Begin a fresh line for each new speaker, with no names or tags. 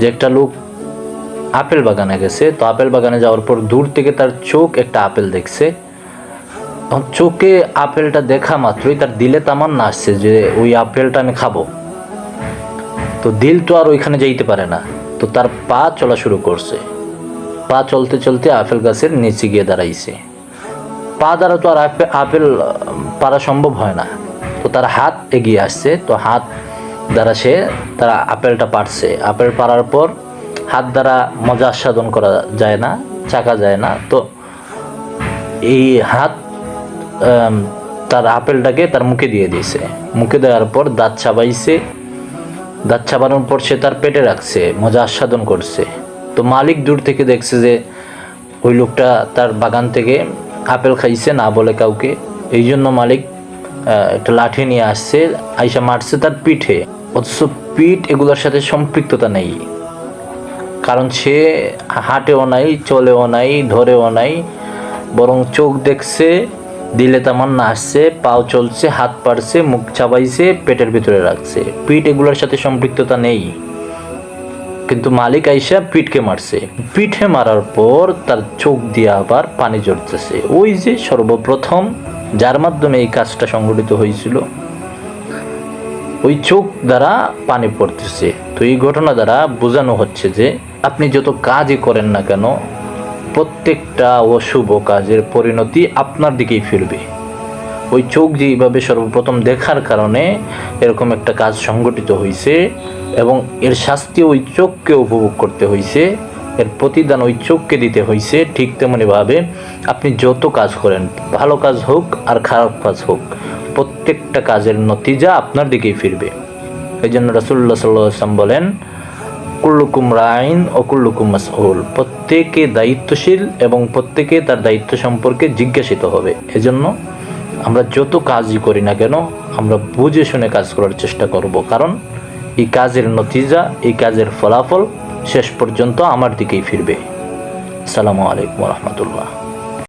যে একটা লোক আপেল বাগানে গেছে, তো আপেল বাগানে যাওয়ার পর দূর থেকে তার চোখ একটা আপেল দেখছে। চোখে আপেলটা দেখা মাত্রই তার দিলে তামান্না আসছে যে, ওই আপেলটা আমি খাব। তো দিল তো আর ওইখানে যাইতে পারে না। তো তার পা চলা শুরু করছে। পা চলতে চলতে আপেল গাছের নিচে গিয়ে দাঁড়াইছে। পা দ্বারা তো আর আপে- আপেল পারা সম্ভব হয় না। তো তার হাত এগিয়ে আসছে। তো হাত দ্বারা সে তারা আপেলটা পারছে। আপেল পারার পর হাত দ্বারা মজা আস্বাদন করা যায় না, চাকা যায় না। তো এই হাত তার আপেলটাকে তার মুখে দিয়ে দিয়েছে। মুখে দেওয়ার পর দাঁত চাবাইছে দাঁত চাবানোর পর সে তার পেটে রাখছে, মজা আস্বাদন করছে। তো মালিক দূর থেকে দেখছে যে ওই লোকটা তার বাগান থেকে আপেল খাইছে না বলে কাউকে। এই জন্য মালিক একটা লাঠি নিয়ে আসছে, আইসা মারছে তার পিঠে। অথচ পিঠ এগুলোর সাথে সম্পৃক্ততা নেই। কারণ সে হাঁটেও নাই, চলেও নাই, ধরেও নাই, বরং চোখ দেখছে, দিলে তেমন না আসছে পাও চলছে, হাত পাড়ছে, মুখ চাবাইছে, পেটের ভিতরে রাখছে। পিঠ এগুলোর সাথে সম্পৃক্ততা নেই। কিন্তু মালিক আইসা পিঠকে মারছে। পিঠে মারার পর তার চোখ দিয়ে আবার পানি জড়তেছে ওই যে সর্বপ্রথম, যার মাধ্যমে এই কাজটা সংঘটিত হয়েছিল। ওই চোখ দ্বারা পানি পড়তেছে। তো এই ঘটনা দ্বারা বোঝানো হচ্ছে যে, আপনি যত কাজই করেন না কেন, প্রত্যেকটা অশুভ কাজের পরিণতি আপনার দিকেই ফিরবে। ওই চোখ যেইভাবে সর্বপ্রথম দেখার কারণে এরকম একটা কাজ সংগঠিত হয়েছে এবং এর শাস্তি ওই চোখকে উপভোগ করতে হয়েছে এর প্রতিদান ওই চোখকে দিতে হয়েছে ঠিক তেমনিভাবে আপনি যত কাজ করেন, ভালো কাজ হোক আর খারাপ কাজ হোক প্রত্যেকটা কাজের নতিজা আপনার দিকেই ফিরবে। এই জন্য রসুল্লাহ সাল্লাম বলেন, কুল্লুকুম রাইন ও কুল্লুকুম মাসউল। প্রত্যেকে দায়িত্বশীল এবং প্রত্যেকে তার দায়িত্ব সম্পর্কে জিজ্ঞাসিত হবে। এজন্য আমরা যত কাজই করি না কেন, আমরা বুঝে শুনে কাজ করার চেষ্টা করব। কারণ, এই কাজের নতিজা, এই কাজের ফলাফল শেষ পর্যন্ত আমার দিকেই ফিরবে। আসসালামু আলাইকুম রহমতুল্লাহ।